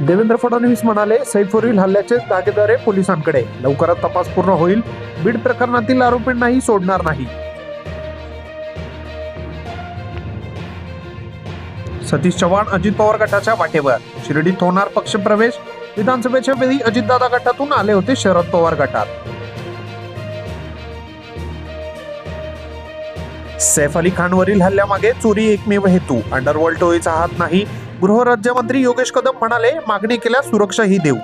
देवेंद्र फडणवीस म्हणाले सैफवरील हल्ल्याचे दागेदारे पोलिसांकडे. लवकरात तपास पूर्ण होईल. बीड प्रकरणातील आरोपींनाही सोडणार नाही. सतीश चव्हाण अजित पवार गटाच्या वाटेवर. शिर्डीत होणार पक्षप्रवेश. विधानसभेच्या वेळी अजितदादा गटातून आले होते शरद पवार गटात. सैफ अली खानवरील हल्ल्यामागे चोरी एकमेव हेतू. अंडरवर्ल्ड टोळीचा हात नाही. गृहराज्यमंत्री योगेश कदम म्हणाले मागणी केल्यास सुरक्षाही देऊ.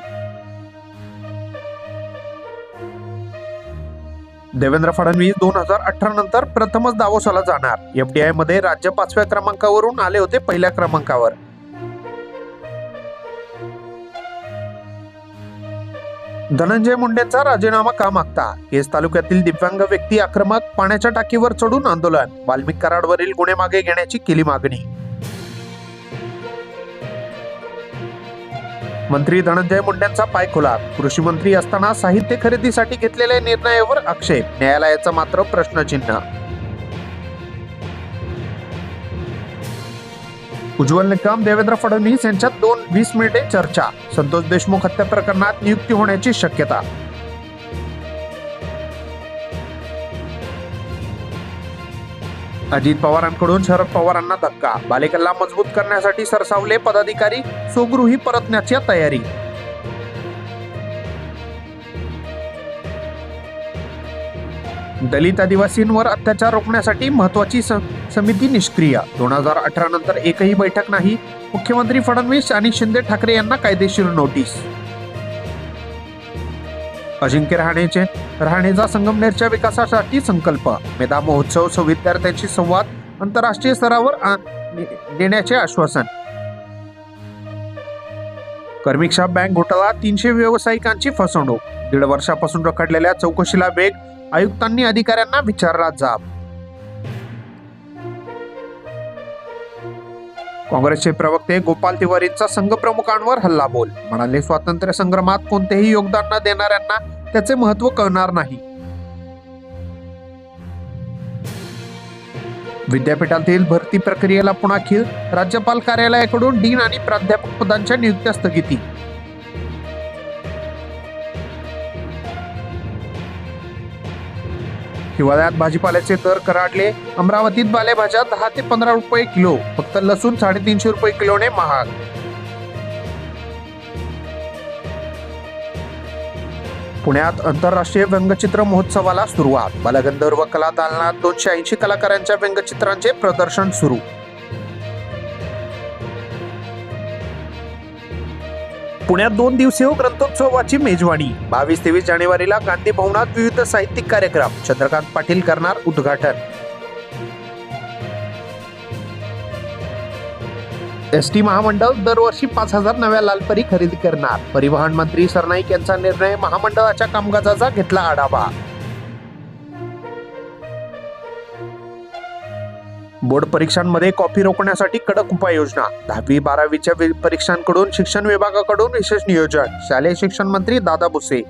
देवेंद्र फडणवीस दोन हजार अठरा नंतर प्रथमच दावोसाला जाणार. एफडीआयमध्ये राज्य पाचव्या क्रमांकावरून आले होते पहिल्या क्रमांकावर. धनंजय मुंडेंचा राजीनामा का मागता? केस तालुक्यातील दिव्यांग व्यक्ती आक्रमक पाण्याच्या टाकीवर चढून आंदोलन. वाल्मिक कराडवरील गुन्हे मागे घेण्याची केली मागणी. मंत्री धनंजय मुंडेंचा पायखोला कृषी मंत्री असताना साहित्य खरेदीसाठी घेतलेल्या निर्णयावर आक्षेप. न्यायालयाचा मात्र प्रश्नचिन्ह. उज्ज्वल निकम देवेंद्र फडणवीस यांच्यात दोन वीस मिनिटे चर्चा. संतोष देशमुख हत्या प्रकरणात नियुक्ती होण्याची शक्यता. अजित पवारांकडून शरद पवारांना धक्का. बालेकिल्ला मजबूत करण्यासाठी सरसावले पदाधिकारी सुगृही परतण्याची तयारी. दलित आदिवासींवर अत्याचार रोखण्यासाठी महत्वाची स- समिती निष्क्रिय. दोन हजार अठरा नंतर एकही बैठक नाही. मुख्यमंत्री फडणवीस आणि शिंदे ठाकरे यांना कायदेशीर नोटीस. अजिंक्य रहाणेचे. राहणेचा संगमनेरच्या विकासासाठी संकल्प. मेधा महोत्सव सह विद्यार्थ्यांशी संवाद आंतरराष्ट्रीय स्तरावर देण्याचे आश्वासन. कर्मिक्षा बँक घोटाळा तीनशे व्यावसायिकांची फसवणूक. दीड वर्षापासून रखडलेल्या चौकशीला वेग आयुक्तांनी अधिकाऱ्यांना विचारला जाब. काँग्रेसचे प्रवक्ते गोपाल तिवारींचा संघ प्रमुखांवर हल्लाबोल. म्हणाले स्वातंत्र्य संग्रामात कोणतेही योगदान न देणाऱ्यांना त्याचे महत्त्व कळणार नाही. विद्यापीठातील भरती प्रक्रियेला पुन्हा खीळ राज्यपाल कार्यालयाकडून डीन आणि प्राध्यापक पदांच्या नियुक्त्या स्थगिती. हिवाळ्यात भाजीपाल्याचे दर कराडले. अमरावतीत पालेभाज्या दहा ते पंधरा रुपये किलो. फक्त लसूण साडेतीनशे रुपये किलोने महाग. पुण्यात आंतरराष्ट्रीय व्यंगचित्र महोत्सवाला सुरुवात. बालगंधर्व कला दालनात दोनशे ऐंशी कलाकारांच्या व्यंगचित्रांचे प्रदर्शन सुरू. पुण्यात दोन दिवसीय ग्रंथोत्सवाची मेजवानी. बावीस तेवीस जानेवारीला गांधी भवनात विविध साहित्यिक कार्यक्रम. चंद्रकांत पाटील करणार उद्घाटन. एस टी महामंडळ दरवर्षी पाच हजार नव्या लालपरी खरेदी करणार. परिवहन मंत्री सरनाईक यांचा निर्णय महामंडळाच्या कामकाजाचा घेतला आढावा. बोर्ड परीक्षांमध्ये कॉपी रोखण्यासाठी कडक उपाययोजना. दहावी बारावीच्या परीक्षांकडून शिक्षण विभागाकडून विशेष नियोजन शालेय शिक्षण मंत्री दादा भुसे.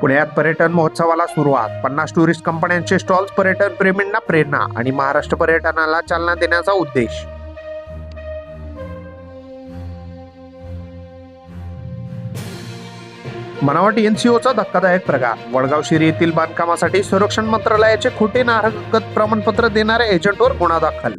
पुण्यात पर्यटन महोत्सवाला सुरुवात. पन्नास टुरिस्ट कंपन्यांचे स्टॉल्स पर्यटन प्रेमींना प्रेरणा आणि महाराष्ट्र पर्यटनाला चालना देण्याचा उद्देश. बनावट एनसीओचा धक्कादायक प्रकार. वडगाव शिरी येथील बांधकामासाठी संरक्षण मंत्रालयाचे खोटे नाहकत प्रमाणपत्र देणाऱ्या एजंटवर गुन्हा दाखल.